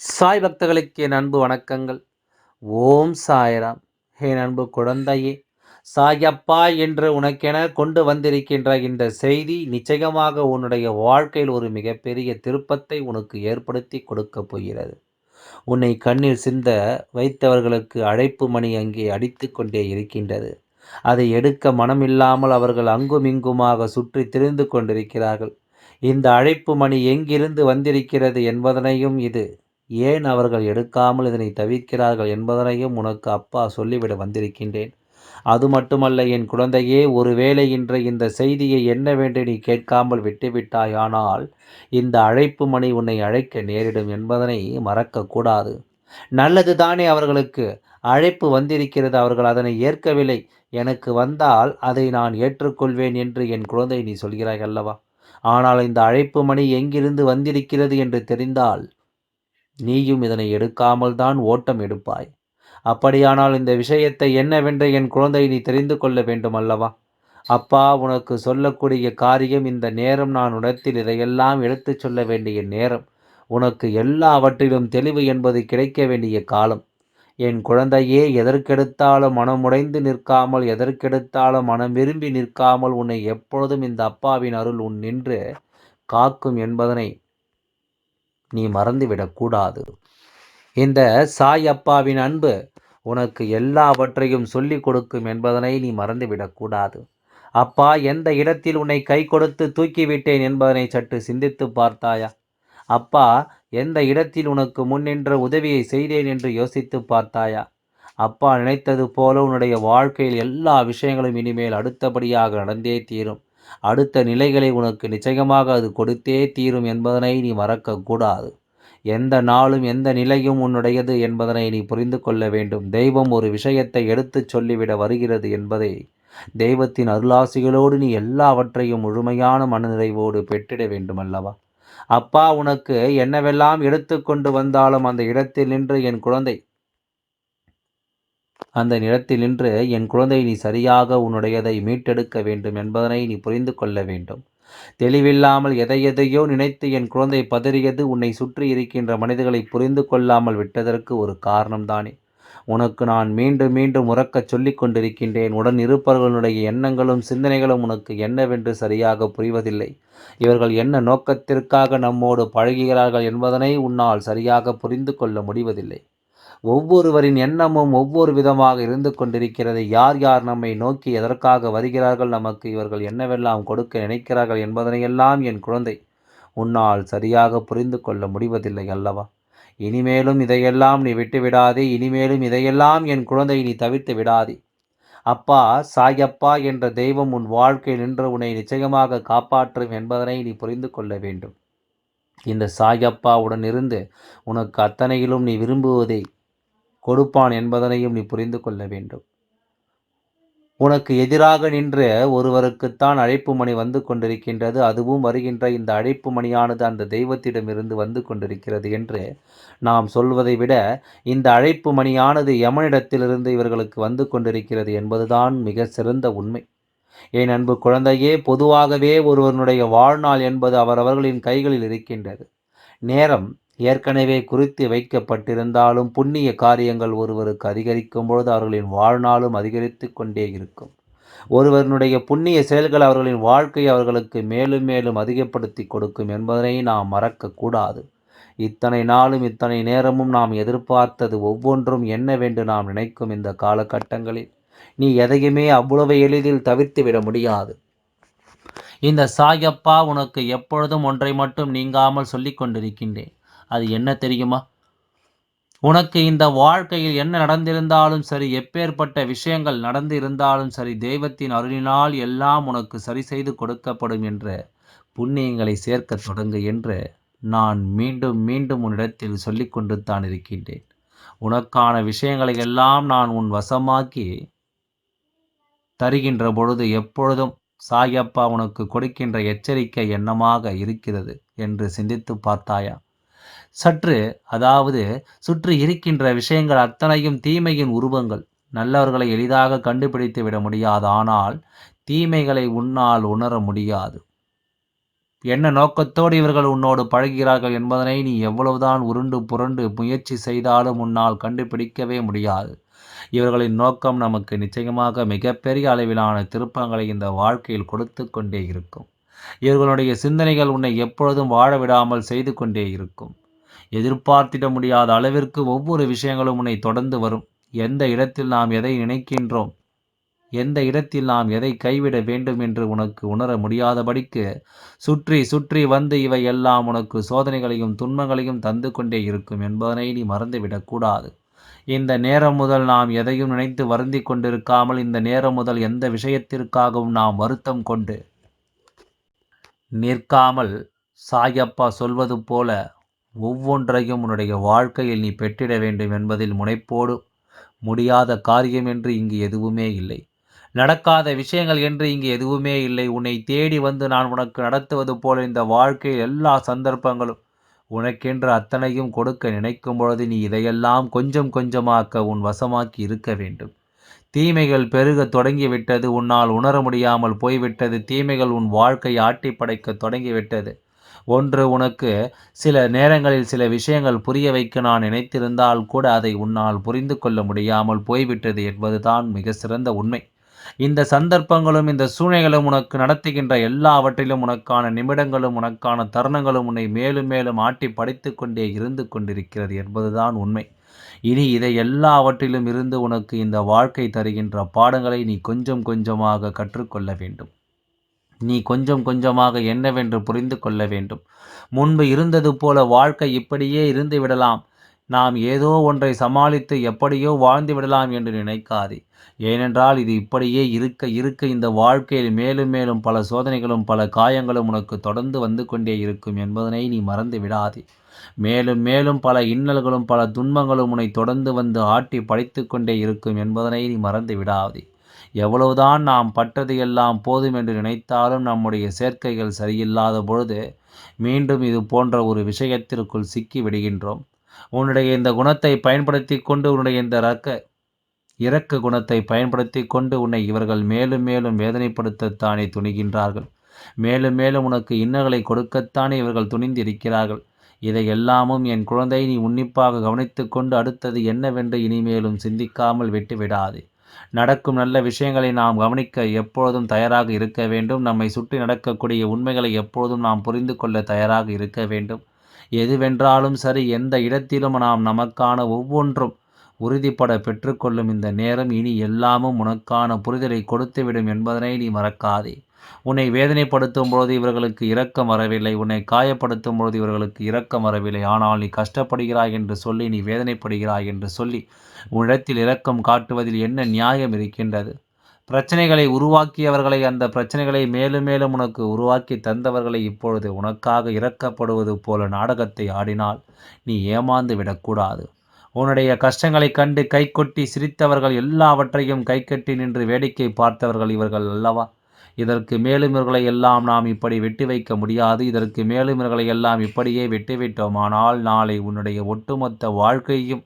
சாய் பக்தர்களுக்கு என் அன்பு வணக்கங்கள். ஓம் சாய்ராம். என் அன்பு குழந்தையே சாயப்பா என்று உனக்கென கொண்டு வந்திருக்கின்ற இந்த செய்தி நிச்சயமாக உன்னுடைய வாழ்க்கையில் ஒரு மிகப்பெரிய திருப்பத்தை உனக்கு ஏற்படுத்தி கொடுக்க போகிறது. உன்னை கண்ணில் சிந்த வைத்தவர்களுக்கு அழைப்பு மணி அங்கே அடித்து கொண்டே இருக்கின்றது. அதை எடுக்க மனமில்லாமல் அவர்கள் அங்குமிங்குமாக சுற்றி திரிந்து கொண்டிருக்கிறார்கள். இந்த அழைப்பு மணி எங்கிருந்து வந்திருக்கிறது என்பதனையும் இது ஏன் அவர்கள் எடுக்காமல் இதனை தவிர்க்கிறார்கள் என்பதனையும் உனக்கு அப்பா சொல்லிவிட வந்திருக்கின்றேன். அது மட்டுமல்ல என் குழந்தையே ஒருவேளை இன்று இந்த செய்தியை என்னவென்று நீ கேட்காமல் விட்டுவிட்டாயானால் இந்த அழைப்பு மணி உன்னை அழைக்க நேரிடும் என்பதனை மறக்கக்கூடாது. நல்லது தானே அவர்களுக்கு. அழைப்பு வந்திருக்கிறது அவர்கள் அதனை ஏற்கவில்லை. எனக்கு வந்தால் அதை நான் ஏற்றுக்கொள்வேன் என்று என் குழந்தை நீ சொல்கிறாய் அல்லவா? ஆனால் இந்த அழைப்பு மணி எங்கிருந்து வந்திருக்கிறது என்று தெரிந்தால் நீயும் இதனை எடுக்காமல் தான் ஓட்டம் எடுப்பாய். அப்படியானால் இந்த விஷயத்தை என்னவென்று என் குழந்தை நீ தெரிந்து கொள்ள வேண்டும் அல்லவா அப்பா உனக்கு சொல்லக்கூடிய காரியம் இந்த நேரம். நான் உடத்தில் இதையெல்லாம் எடுத்துச் சொல்ல வேண்டிய நேரம். உனக்கு எல்லாவற்றிலும் தெளிவு என்பது கிடைக்க வேண்டிய காலம். என் குழந்தையே எதற்கெடுத்தாலும் மனமுடைந்து நிற்காமல் எதற்கெடுத்தாலும் மனம் விரும்பி நிற்காமல் உன்னை எப்பொழுதும் இந்த அப்பாவின் அருள் உன் நின்று காக்கும் என்பதனை நீ மறந்துவிடக்கூடாது இந்த சாய் அப்பாவின் அன்பு உனக்கு எல்லாவற்றையும் சொல்லிக் கொடுக்கும் என்பதனை நீ மறந்துவிடக்கூடாது அப்பா எந்த இடத்தில் உன்னை கை கொடுத்து தூக்கிவிட்டேன் என்பதனை சற்று சிந்தித்து பார்த்தாயா? அப்பா எந்த இடத்தில் உனக்கு முன்னின்ற உதவியை செய்தேன் என்று யோசித்து பார்த்தாயா? அப்பா நினைத்தது போல உன்னுடைய வாழ்க்கையில் எல்லா விஷயங்களும் இனிமேல் அடுத்தபடியாக நடந்தே தீரும். அடுத்த நிலைகளை உனக்கு நிச்சயமாக அது கொடுத்தே தீரும் என்பதனை நீ மறக்கக்கூடாது. எந்த நாளும் எந்த நிலையும் உன்னுடையது என்பதனை நீ புரிந்து கொள்ள வேண்டும். தெய்வம் ஒரு விஷயத்தை எடுத்துச் சொல்லிவிட வருகிறது என்பதை. தெய்வத்தின் அருளாசிகளோடு நீ எல்லாவற்றையும் முழுமையான மனநிறைவோடு பெற்றிட வேண்டும் அல்லவா அப்பா உனக்கு என்னவெல்லாம் எடுத்துக்கொண்டு வந்தாலும் அந்த இடத்தில் நின்று என் குழந்தை அந்த நிலத்தில் நின்று என் குழந்தை நீ சரியாக உன்னுடையதை மீட்டெடுக்க வேண்டும் என்பதனை நீ புரிந்து கொள்ள வேண்டும். தெளிவில்லாமல் எதை எதையோ நினைத்து என் குழந்தை பதறியது உன்னை சுற்றி இருக்கின்ற மனிதர்களை புரிந்து கொள்ளாமல் விட்டதற்கு ஒரு காரணம்தானே உனக்கு நான் மீண்டும் மீண்டும் உறக்கச் சொல்லிக் கொண்டிருக்கின்றேன். உடன் இருப்பவர்களுடைய எண்ணங்களும் சிந்தனைகளும் உனக்கு என்னவென்று சரியாக புரிவதில்லை. இவர்கள் என்ன நோக்கத்திற்காக நம்மோடு பழகுகிறார்கள் என்பதனை உன்னால் சரியாக புரிந்து கொள்ள முடிவதில்லை. ஒவ்வொருவரின் எண்ணமும் ஒவ்வொரு விதமாக இருந்து கொண்டிருக்கிறது. யார் யார் நம்மை நோக்கி எதற்காக வருகிறார்கள் நமக்கு இவர்கள் என்னவெல்லாம் கொடுக்க நினைக்கிறார்கள் என்பதனையெல்லாம் என் குழந்தை உன்னால் சரியாக புரிந்து கொள்ள முடிவதில்லை அல்லவா? இனிமேலும் இதையெல்லாம் நீ விட்டு விடாதே இனிமேலும் இதையெல்லாம் என் குழந்தை நீ தவிர்த்து விடாதே. அப்பா சாயப்பா என்ற தெய்வம் உன் வாழ்க்கையில் நின்று உன்னை நிச்சயமாக காப்பாற்றும் என்பதனை நீ புரிந்து கொள்ள வேண்டும். இந்த சாயப்பாவுடன் இருந்து உனக்கு அத்தனையிலும் நீ விரும்புவதை கொடுப்பான் என்பதனையும் நீ புரிந்து கொள்ள வேண்டும். உனக்கு எதிராக நின்ற ஒருவருக்குத்தான் அழைப்பு மணி வந்து கொண்டிருக்கின்றது. அதுவும் வருகின்ற இந்த அழைப்பு மணியானது அந்த தெய்வத்திடமிருந்து வந்து கொண்டிருக்கிறது என்று நாம் சொல்வதை விட இந்த அழைப்பு மணியானது யமனிடத்திலிருந்து இவர்களுக்கு வந்து கொண்டிருக்கிறது என்பதுதான் மிக சிறந்த உண்மை. என் அன்பு குழந்தையே பொதுவாகவே ஒருவனுடைய வாழ்நாள் என்பது அவரவர்களின் கைகளில் இருக்கின்றது. நேரம் ஏற்கனவே குறித்து வைக்கப்பட்டிருந்தாலும் புண்ணிய காரியங்கள் ஒருவருக்கு அதிகரிக்கும் பொழுது அவர்களின் வாழ்நாளும் அதிகரித்து கொண்டே இருக்கும். ஒருவருடைய புண்ணிய செயல்கள் அவர்களின் வாழ்க்கை அவர்களுக்கு மேலும் மேலும் அதிகப்படுத்தி கொடுக்கும் என்பதனை நாம் மறக்கக்கூடாது இத்தனை நாளும் இத்தனை நேரமும் நாம் எதிர்பார்த்தது ஒவ்வொன்றும் என்னவென்று நாம் நினைக்கும் இந்த காலகட்டங்களில் நீ எதையுமே அவ்வளவு எளிதில் தவிர்த்து விட முடியாது. இந்த சாயப்பா உனக்கு எப்பொழுதும் ஒன்றை மட்டும் நீங்காமல் சொல்லிக் கொண்டிருக்கின்றேன். அது என்ன தெரியுமா? உனக்கு இந்த வாழ்க்கையில் என்ன நடந்திருந்தாலும் சரி எப்பேற்பட்ட விஷயங்கள் நடந்து இருந்தாலும் சரி தெய்வத்தின் அருளினால் எல்லாம் உனக்கு சரி செய்து கொடுக்கப்படும் என்ற புண்ணியங்களை சேர்க்க தொடங்கு என்று நான் மீண்டும் மீண்டும் உன்னிடத்தில் சொல்லிக்கொண்டு தான் இருக்கின்றேன். உனக்கான விஷயங்களை எல்லாம் நான் உன் வசமாக்கி தருகின்ற பொழுது எப்பொழுதும் சாயப்பா உனக்கு கொடுக்கின்ற எச்சரிக்கை என்னமாக இருக்கிறது என்று சிந்தித்து பார்த்தாயா? சற்று அதாவது சுற்றி இருக்கின்ற விஷயங்கள் அத்தனையும் தீமையின் உருவங்கள். நல்லவர்களை எளிதாக கண்டுபிடித்து விட முடியாது ஆனால் தீமைகளை உன்னால் உணர முடியாது. என்ன நோக்கத்தோடு இவர்கள் உன்னோடு பழகிறார்கள் என்பதனை நீ எவ்வளவுதான் உருண்டு புரண்டு முயற்சி செய்தாலும் உன்னால் கண்டுபிடிக்கவே முடியாது. இவர்களின் நோக்கம் நமக்கு நிச்சயமாக மிகப்பெரிய அளவிலான திருப்பங்களை இந்த வாழ்க்கையில் கொடுத்து கொண்டே இருக்கும். இவர்களுடைய சிந்தனைகள் உன்னை எப்பொழுதும் வாழ விடாமல் செய்து கொண்டே இருக்கும். எதிர்பார்த்திட முடியாத அளவிற்கு ஒவ்வொரு விஷயங்களும் உன்னை தொடர்ந்து வரும். எந்த இடத்தில் நாம் எதை நினைக்கின்றோம்? எந்த இடத்தில் நாம் எதை கைவிட வேண்டும் என்று உனக்கு உணர முடியாதபடிக்கு சுற்றி சுற்றி வந்து இவை எல்லாம் உனக்கு சோதனைகளையும் துன்பங்களையும் தந்து கொண்டே இருக்கும் என்பதனை நீ மறந்துவிடக்கூடாது இந்த நேரம் முதல் நாம் எதையும் நினைத்து வருந்தி கொண்டிருக்காமல் இந்த நேரம் முதல் எந்த விஷயத்திற்காகவும் நாம் வருத்தம் கொண்டு நிற்காமல் சாயப்பா சொல்வது போல ஒவ்வொன்றையும் உன்னுடைய வாழ்க்கையில் நீ பெற்றிட வேண்டும் என்பதில் முனைப்போடு முடியாத காரியம் என்று இங்கு எதுவுமே இல்லை. நடக்காத விஷயங்கள் என்று இங்கு எதுவுமே இல்லை. உன்னை தேடி வந்து நான் உனக்கு நடத்துவது போல இந்த வாழ்க்கையில் எல்லா சந்தர்ப்பங்களும் உனக்கென்று அத்தனையும் கொடுக்க நினைக்கும் பொழுது நீ இதையெல்லாம் கொஞ்சம் கொஞ்சமாக்க உன் வசமாக்கி இருக்க வேண்டும். தீமைகள் பெருக தொடங்கிவிட்டது உன்னால் உணர முடியாமல் போய்விட்டது. தீமைகள் உன் வாழ்க்கை ஆட்டி படைக்க தொடங்கிவிட்டது. ஒன்று உனக்கு சில நேரங்களில் சில விஷயங்கள் புரிய வைக்க நான் நினைத்திருந்தால் கூட அதை உன்னால் புரிந்து கொள்ள முடியாமல் போய்விட்டது என்பதுதான் மிக சிறந்த உண்மை. இந்த சந்தர்ப்பங்களும் இந்த சூழ்நிலைகளும் உனக்கு நடத்துகின்ற எல்லாவற்றிலும் உனக்கான நிமிடங்களும் உனக்கான தருணங்களும் உன்னை மேலும் மேலும் ஆட்டி படைத்து கொண்டே இருந்து கொண்டிருக்கிறது என்பதுதான் உண்மை. இனி இதை எல்லாவற்றிலும் இருந்து உனக்கு இந்த வாழ்க்கை தருகின்ற பாடங்களை நீ கொஞ்சம் கொஞ்சமாக கற்றுக்கொள்ள வேண்டும். நீ கொஞ்சம் கொஞ்சமாக என்னவென்று புரிந்து கொள்ள வேண்டும். முன்பு இருந்தது போல வாழ்க்கை இப்படியே இருந்து விடலாம். நாம் ஏதோ ஒன்றை சமாளித்து எப்படியோ வாழ்ந்து விடலாம் என்று நினைக்காதே. ஏனென்றால் இது இப்படியே இருக்க இருக்க இந்த வாழ்க்கையில் மேலும் மேலும் பல சோதனைகளும் பல காயங்களும் உனக்கு தொடர்ந்து வந்து கொண்டே இருக்கும் என்பதனை நீ மறந்து விடாதே. மேலும் மேலும் பல இன்னல்களும் பல துன்பங்களும் உன்னை தொடர்ந்து வந்து ஆட்டி படைத்து கொண்டே இருக்கும் என்பதனை நீ மறந்து விடாதே எவ்வளவுதான் நாம் பட்டது எல்லாம் போதும் என்று நினைத்தாலும் நம்முடைய சேர்க்கைகள் சரியில்லாத பொழுது மீண்டும் இது போன்ற ஒரு விஷயத்திற்குள் சிக்கி விடுகின்றோம். உன்னுடைய இந்த குணத்தை பயன்படுத்தி கொண்டு உன்னுடைய இந்த ரக்க இறக்க குணத்தை பயன்படுத்தி கொண்டு உன்னை இவர்கள் மேலும் மேலும் வேதனைப்படுத்தத்தானே துணிகின்றார்கள். மேலும் மேலும் உனக்கு இன்னல்களை கொடுக்கத்தானே இவர்கள் துணிந்திருக்கிறார்கள். இதை எல்லாமும் என் குழந்தை நீ உன்னிப்பாக கவனித்து கொண்டு அடுத்தது என்னவென்று இனிமேலும் சிந்திக்காமல் விட்டுவிடாது. நடக்கும் நல்ல விஷயங்களை நாம் கவனிக்க எப்பொழுதும் தயாராக இருக்க வேண்டும். நம்மை சுற்றி நடக்கக்கூடிய உண்மைகளை எப்பொழுதும் நாம் புரிந்து கொள்ள தயாராக இருக்க வேண்டும். எதுவென்றாலும் சரி எந்த இடத்திலும் நாம் நமக்கான ஒவ்வொன்றும் உறுதிப்பட பெற்றுக்கொள்ளும் இந்த நேரம் இனி எல்லாமும் உனக்கான புரிதலை கொடுத்துவிடும் என்பதனை நீ மறக்காதே. உன்னை வேதனைப்படுத்தும் பொழுது இவர்களுக்கு இரக்கம் வரவில்லை. உன்னை காயப்படுத்தும் பொழுது இவர்களுக்கு இரக்கம் வரவில்லை. ஆனால் நீ கஷ்டப்படுகிறாய் என்று சொல்லி நீ வேதனைப்படுகிறாய் என்று சொல்லி உன்னிடத்தில் இரக்கம் காட்டுவதில் என்ன நியாயம் இருக்கின்றது? பிரச்சனைகளை உருவாக்கியவர்களை அந்த பிரச்சனைகளை மேலும் மேலும் உனக்கு உருவாக்கி தந்தவர்களை இப்பொழுது உனக்காக இறக்கப்படுவது போல நாடகத்தை ஆடினால் நீ ஏமாந்து விடக்கூடாது. உன்னுடைய கஷ்டங்களைக் கண்டு கைகொட்டி சிரித்தவர்கள் எல்லாவற்றையும் கைகட்டி நின்று வேடிக்கை பார்த்தவர்கள் இவர்கள் அல்லவா? இதற்கு மேலும் இவர்களை எல்லாம் நாம் இப்படி வெட்டி வைக்க முடியாது. இதற்கு மேலும் இவர்களை எல்லாம் இப்படியே வெட்டிவிட்டோமானால் நாளை உன்னுடைய ஒட்டுமொத்த வாழ்க்கையும்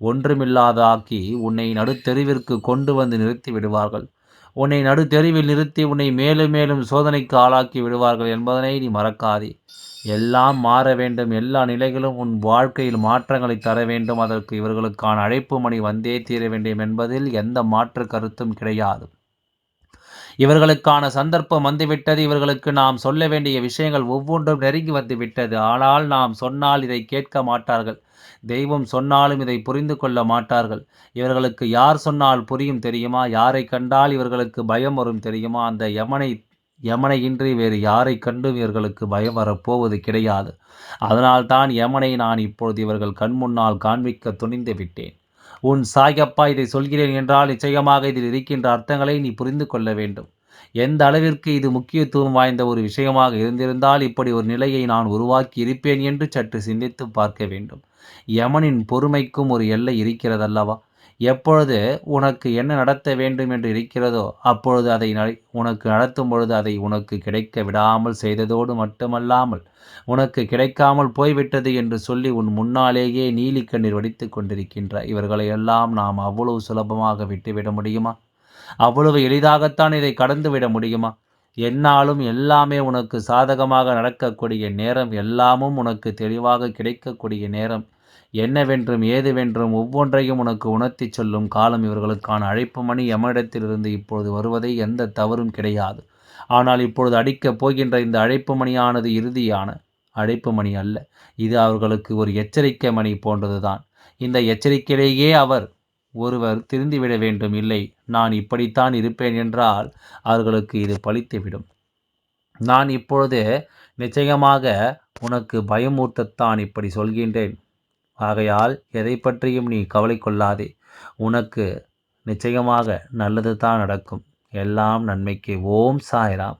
ஒன்றுமில்லாதாக்கி உன்னை நடுத்தெருவிற்கு கொண்டு வந்து நிறுத்தி விடுவார்கள். உன்னை நடுத்தெருவில் நிறுத்தி உன்னை மேலும் மேலும் சோதனைக்கு ஆளாக்கி விடுவார்கள் என்பதனை நீ மறக்காதே. எல்லாம் மாற வேண்டும். எல்லா நிலைகளும் உன் வாழ்க்கையில் மாற்றங்களை தர வேண்டும். அதற்கு இவர்களுக்கான அழைப்பு மணி வந்தே தீர வேண்டும் என்பதில் எந்த மாற்று கருத்தும் கிடையாது. இவர்களுக்கான சந்தர்ப்பம் வந்துவிட்டது. இவர்களுக்கு நாம் சொல்ல வேண்டிய விஷயங்கள் ஒவ்வொன்றும் நெருங்கி வந்துவிட்டது. ஆனால் நாம் சொன்னால் இதை கேட்க மாட்டார்கள். தெய்வம் சொன்னாலும் இதை புரிந்து கொள்ள மாட்டார்கள். இவர்களுக்கு யார் சொன்னால் புரியும் தெரியுமா? யாரை கண்டால் இவர்களுக்கு பயம் வரும் தெரியுமா? அந்த யமனை யமனை இன்றி வேறு யாரை கண்டும் இவர்களுக்கு பயம் வரப்போவது கிடையாது. அதனால்தான் யமனை நான் இப்பொழுது இவர்கள் கண் முன்னால் காண்பிக்க துணிந்து விட்டேன். உன் சாயப்பா இதை சொல்கிறேன் என்றால் நிச்சயமாக இதில் இருக்கின்ற அர்த்தங்களை நீ புரிந்து கொள்ள வேண்டும். எந்த அளவிற்கு இது முக்கியத்துவம் வாய்ந்த ஒரு விஷயமாக இருந்திருந்தால் இப்படி ஒரு நிலையை நான் உருவாக்கி இருப்பேன் என்று சற்று சிந்தித்து பார்க்க வேண்டும். யமனின் பொறுமைக்கும் ஒரு எல்லை இருக்கிறதல்லவா? எப்பொழுது உனக்கு என்ன நடத்த வேண்டும் என்று இருக்கிறதோ அப்பொழுது அதை உனக்கு நடத்தும் பொழுது அதை உனக்கு கிடைக்க விடாமல் செய்ததோடு மட்டுமல்லாமல் உனக்கு கிடைக்காமல் போய்விட்டது என்று சொல்லி உன் முன்னாலேயே நீலி கண்ணீர் வடித்து கொண்டிருக்கின்ற இவர்களை எல்லாம் நாம் அவ்வளவு சுலபமாக விட்டுவிட முடியுமா? அவ்வளவு எளிதாகத்தான் இதை கடந்து விட முடியுமா? என்னாலும் எல்லாமே உனக்கு சாதகமாக நடக்கக்கூடிய நேரம் எல்லாமும் உனக்கு தெளிவாக கிடைக்கக்கூடிய நேரம் என்னவென்றும் ஏதுவென்றும் ஒவ்வொன்றையும் உனக்கு உணர்த்திச் சொல்லும் காலம் இவர்களுக்கான அழைப்பு மணி எமனிடத்திலிருந்து இப்பொழுது வருவதை எந்த தவறும் கிடையாது. ஆனால் இப்பொழுது அடிக்கப் போகின்ற இந்த அழைப்பு மணியானது இறுதியான அழைப்பு மணி அல்ல. இது அவர்களுக்கு ஒரு எச்சரிக்கை மணி போன்றதுதான். இந்த எச்சரிக்கையிலேயே அவர் ஒருவர் திருந்திவிட வேண்டும். இல்லை நான் இப்படித்தான் இருப்பேன் என்றால் அவர்களுக்கு இது பழித்துவிடும். நான் இப்பொழுது நிச்சயமாக உனக்கு பயமூர்த்தத்தான் இப்படி சொல்கின்றேன். ஆகையால் எதை பற்றியும் நீ கவலை கொள்ளாதே. உனக்கு நிச்சயமாக நல்லது தான் நடக்கும். எல்லாம் நன்மைக்கு. ஓம் சாய்ராம்.